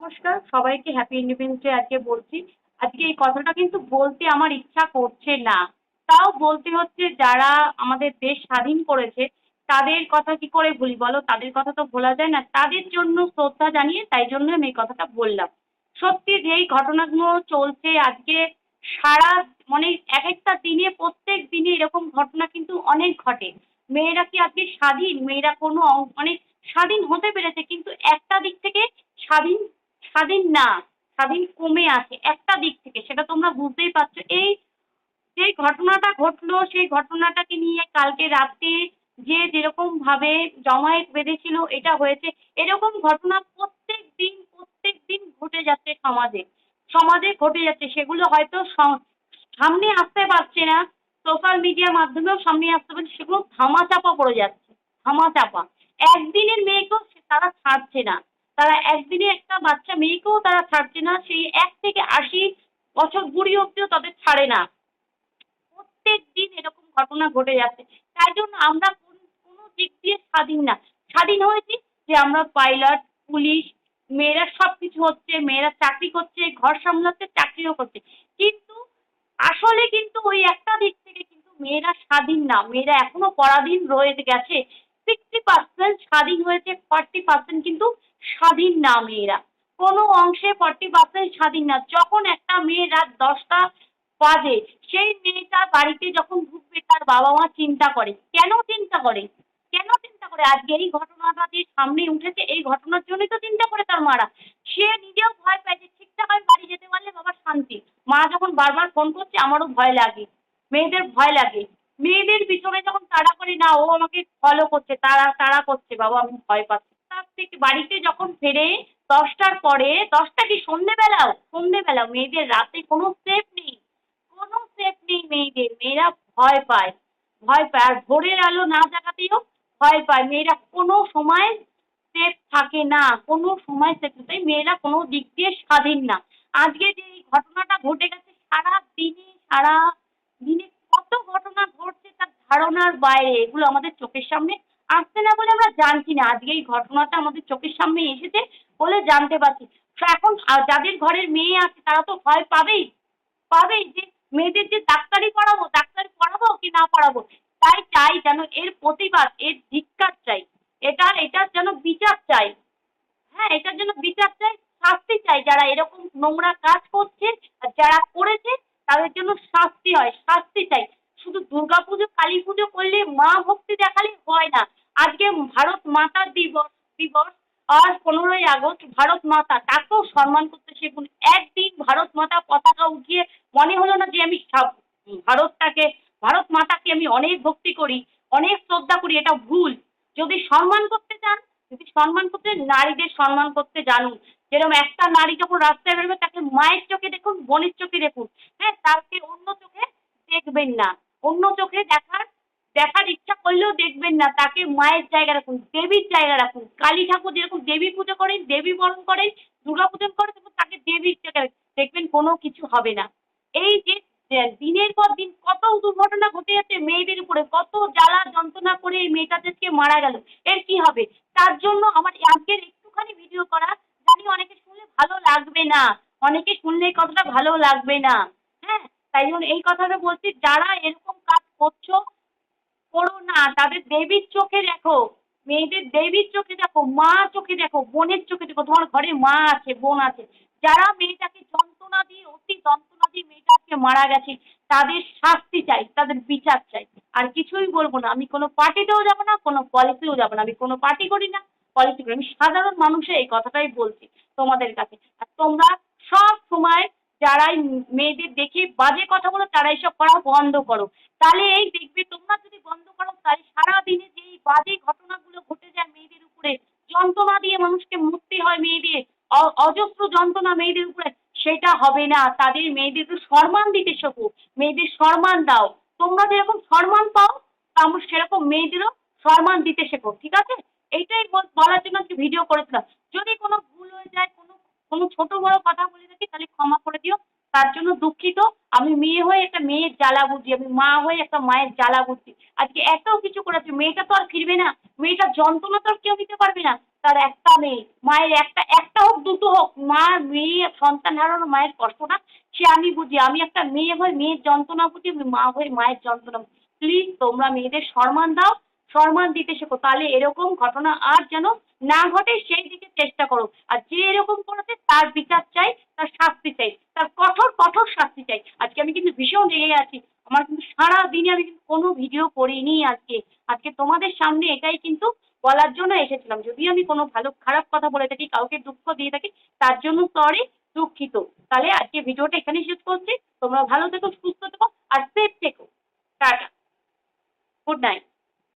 নমস্কার, সবাইকে happy independence day আজকে বলছি। আজকে এই কথাটা কিন্তু বলতে আমার ইচ্ছা করছে না। তাও বলতে হচ্ছে যারা আমাদের দেশ স্বাধীন করেছে, তাদের কথা কি করে ভুলি বলো? তাদের কথা তো ভোলা যায় না। তাদের জন্য শ্রদ্ধা জানিয়ে তাই জন্য আমি এই কথাটা বললাম। সত্যি যেই ঘটনাগুলো চলছে আজকে সারা মানে এক একটা দিনে, প্রত্যেক দিনে এরকম ঘটনা কিন্তু অনেক ঘটে। মেয়েরা কি আজকে স্বাধীন? মেয়েরা কোনো মানে স্বাধীন হতে পেরেছে, কিন্তু একটা দিক থেকে স্বাধীন স্বাধীন না, স্বাধীন কমে আছে একটা দিক থেকে, সেটা তোমরা বুঝতেই পারছ। এই যে ঘটনাটা ঘটলো, সেই ঘটনাটাকে নিয়ে কালকে রাতে যে যেরকম ভাবে জমায়েত বেঁধেছিল, এটা হয়েছে। এরকম ঘটনা প্রত্যেক দিন প্রত্যেক দিন ঘটে যাচ্ছে সমাজে। সমাজে ঘটে যাচ্ছে। সেগুলো হয়তো সামনে আসতে পারছে না। সোশ্যাল মিডিয়ার মাধ্যমেও সামনে আসতে পারছে। সেগুলো ধামাচাপা পড়ে যাচ্ছে। ধামাচাপা। একদিনের মেয়েকেও তারা ছাড়ছে না। তারা একদিনে একটা বাচ্চা মেয়েকেও তারা ছাড়ছে না, সেই এক থেকে আশি বছর বুড়ি অব্দিও তাদের ছাড়ে না। প্রত্যেক দিন এরকম ঘটনা ঘটে যাচ্ছে। তাই জন্য আমরা কোন দিক দিয়ে স্বাধীন না। স্বাধীন হয়েছি যে আমরা পাইলট পুলিশ মেয়েরা সব কিছু হচ্ছে, মেয়েরা চাকরি করছে, ঘর সামলাচ্ছে, চাকরিও করছে। কিন্তু আসলে কিন্তু ওই একটা দিক থেকে কিন্তু মেয়েরা স্বাধীন না। মেয়েরা এখনও পরাধীন রয়ে গেছে। সিক্সটি পার্সেন্ট স্বাধীন হয়েছে ফর্টি পার্সেন্ট কিন্তু স্বাধীন না মেয়েরা। কোনো অংশে ফর্টি পার্সেন্ট স্বাধীন না। যখন একটা মেয়ে রাত দশটা বাজে, সেই মেয়েটা বাড়িতে যখন ঢুকবে, তার বাবা মা চিন্তা করে, কেন চিন্তা করে? কেন চিন্তা করে? আজকে এই ঘটনাটা যে সামনে উঠেছে, এই ঘটনার জন্যই তো চিন্তা করে তার মারা। সে নিজেও ভয় পায় যে ঠিকঠাক আমি বাড়ি যেতে পারলে বাবার শান্তি। মা যখন বারবার ফোন করছে, আমারও ভয় লাগে। মেয়েদের ভয় লাগে। মেয়েদের পিছনে যখন তাড়া করি, না, ও আমাকে ফলো করছে তারা তাড়া করছে, বাবা, আমি ভয় পাচ্ছি। থেকে বাড়িতে যখন ফেরে দশটার পরে, দশটা কি সন্ধেবেলাও? সন্ধেবেলাও। মেয়েদের রাতে কোনো সেফ নেই। কোনো সেফ নেই মেয়েদের। মেয়েরা ভয় পায়। ভয় পায়। আর ভোরের আলো না জাগাতেও ভয় পায়। মেয়েরা কোনো সময় সেফ থাকে না। কোনো সময় সেফ তাই মেয়েরা কোনো দিক দিয়ে স্বাধীন না। আজকে যে ঘটনাটা ঘটে গেছে, সারা দিনে সারা দিনে কত ঘটনা ঘটছে তার ধারণার বাইরে। এগুলো আমাদের চোখের সামনে আসছে না বলে আমরা জানছি না। আজকে এই ঘটনাটা আমাদের চোখের সামনে এসেছে বলে জানতে পারছি। তো এখন যাদের ঘরের মেয়ে আছে, তারা তো ভয় পাবেই। পাবেই যে মেয়েদের যে ডাক্তারি পড়াবো ডাক্তারি পড়াবো কি না পড়াবো? তাই চাই যেন এর প্রতিবাদ, এর ধিক্কার চাই। এটার এটার যেন বিচার চাই। হ্যাঁ এটার জন্য বিচার চাই, শাস্তি চাই। যারা এরকম নোংরা কাজ করছে আর যারা করেছে, তাদের জন্য শাস্তি হয়, শাস্তি চাই শুধু দুর্গা পুজো কালী পুজো করলে মা ভক্তি দেখালে হয় না আজকে ভারত মাতা দিবস দিবস আর পনেরোই আগস্ট ভারত মাতা তাকেও সম্মান করতে শিখুন একদিন ভারত মাতা পতাকা উঠিয়ে মনে হলো না যে আমি ভারতটাকে ভারত মাতাকে আমি অনেক ভক্তি করি, অনেক শ্রদ্ধা করি, এটা ভুল। যদি সম্মান করতে চান, যদি সম্মান করতে নারীদের সম্মান করতে জানুন। যেরকম একটা নারী যখন রাস্তায় বেরোবে, তাকে মায়ের চোখে দেখুন, বোনের চোখে দেখুন। হ্যাঁ তাকে অন্য চোখে দেখবেন না। অন্য চোখে দেখার দেখার ইচ্ছা করলেও দেখবেন না, তাকে মায়ের জায়গা রাখুন, দেবীর জায়গা রাখুন। কালী ঠাকুর যেরকম দেবী পুজো করেন, দেবী বরণ করেন, দুর্গা পুজো করেন তখন তাকে দেবীর জায়গা। দেখবেন কোনো কিছু হবে না। এই যে দিনের পর দিন কত দুর্ঘটনা ঘটে যাচ্ছে মেয়েদের উপরে, কত জ্বালা যন্ত্রণা করে এই মেয়েটা মারা গেল। এর কি হবে? তার জন্য আমার আজকের একটুখানি ভিডিও করা, জানি অনেকে শুনলে ভালো লাগবে না, অনেকে শুনলে কথাটা ভালো লাগবে না। হ্যাঁ তাই জন্য এই কথাটা বলছি, যারা এরকম কাজ করছ করো না, তাদের দেবীর চোখে দেখো, মেয়েদের দেবীর চোখে দেখো মা চোখে দেখো, বোনের চোখে দেখো, তোমার ঘরে মা আছে, বোন আছে। যারা মেয়েটাকে যন্ত্রণা দিয়ে, অতি যন্ত্রণা দিয়ে মেয়েটাকে মারা গেছে, তাদের শাস্তি চাই, তাদের বিচার চাই। আর কিছুই বলব না, আমি কোনো পার্টিতেও যাব না, কোনো পলিসিও যাব না, আমি কোনো পার্টি করি না, পলিসি করি আমি সাধারণ মানুষের এই কথাটাই বলছি তোমাদের কাছে। আর তোমরা সব সময় যারাই মেয়েদের দেখে বাজে কথা বলো তারা এইসব করা বন্ধ করো। তাহলে এই দেখবে তোমরা যদি বন্ধ করো, তাহলে সারাদিনে যে এই বাজে ঘটনাগুলো ঘটে যায় মেয়েদের উপরে, যন্ত্রণা দিয়ে মানুষকে মরতে হয় মেয়েদের অজস্র যন্ত্রণা মেয়েদের উপরে, সেটা হবে না। তাদের মেয়েদেরকে সম্মান দিতে শেখো। মেয়েদের সম্মান দাও। তোমরা যেরকম সম্মান পাও আমরা সেরকম মেয়েদেরও সম্মান দিতে শেখো, ঠিক আছে? এইটাই বলার জন্য ভিডিও করেছিলাম। যদি কোনো ভুল হয়ে যায়, কোনো কোনো ছোট বড় কথা বলে থাকি তাহলে ক্ষমা করে দিও। তার জন্য দুঃখিত। আমি মেয়ে হয়ে একটা মেয়ের জ্বালা বুঝি, আমি মা হয়ে একটা মায়ের জ্বালা বুঝি। আজকে এত কিছু করেছে, মেয়েটা তো আর ফিরবে না। মেয়েটার যন্ত্রণা তো আর কেউ দিতে পারবে না। তার একটা মেয়ে, মায়ের একটা একটা হোক, দুটো হোক, মা, মেয়ে, সন্তান হারানো মায়ের কষ্টটা সে আমি বুঝি, আমি একটা মেয়ে হয়ে মেয়ের যন্ত্রণা বুঝি, আমি মা হয়ে মায়ের যন্ত্রণা প্লিজ তোমরা মেয়েদের সম্মান দাও। সম্মান দিতে শেখো, তাহলে এরকম ঘটনা আর যেন না ঘটে, সেই দিকে চেষ্টা করো। আর যে এরকম করেছে, তার বিচার চাই, তার শাস্তি চাই, তার কঠোর কঠোর শাস্তি চাই। আজকে আমি কিন্তু ভীষণ রেগে আছি। আমার কিন্তু সারা দিনে আমি কিন্তু কোনো ভিডিও করিনি আজকে। আজকে তোমাদের সামনে এটাই কিন্তু বলার জন্য এসেছিলাম। যদি আমি কোনো ভালো খারাপ কথা বলে থাকি, কাউকে দুঃখ দিয়ে থাকি, তার জন্য সরি দুঃখিত। তাহলে আজকে ভিডিওটা এখানেই শেষ করছি। তোমরা ভালো থেকো, সুস্থ থেকো, আর সেফ থেকো। টাটা। Good night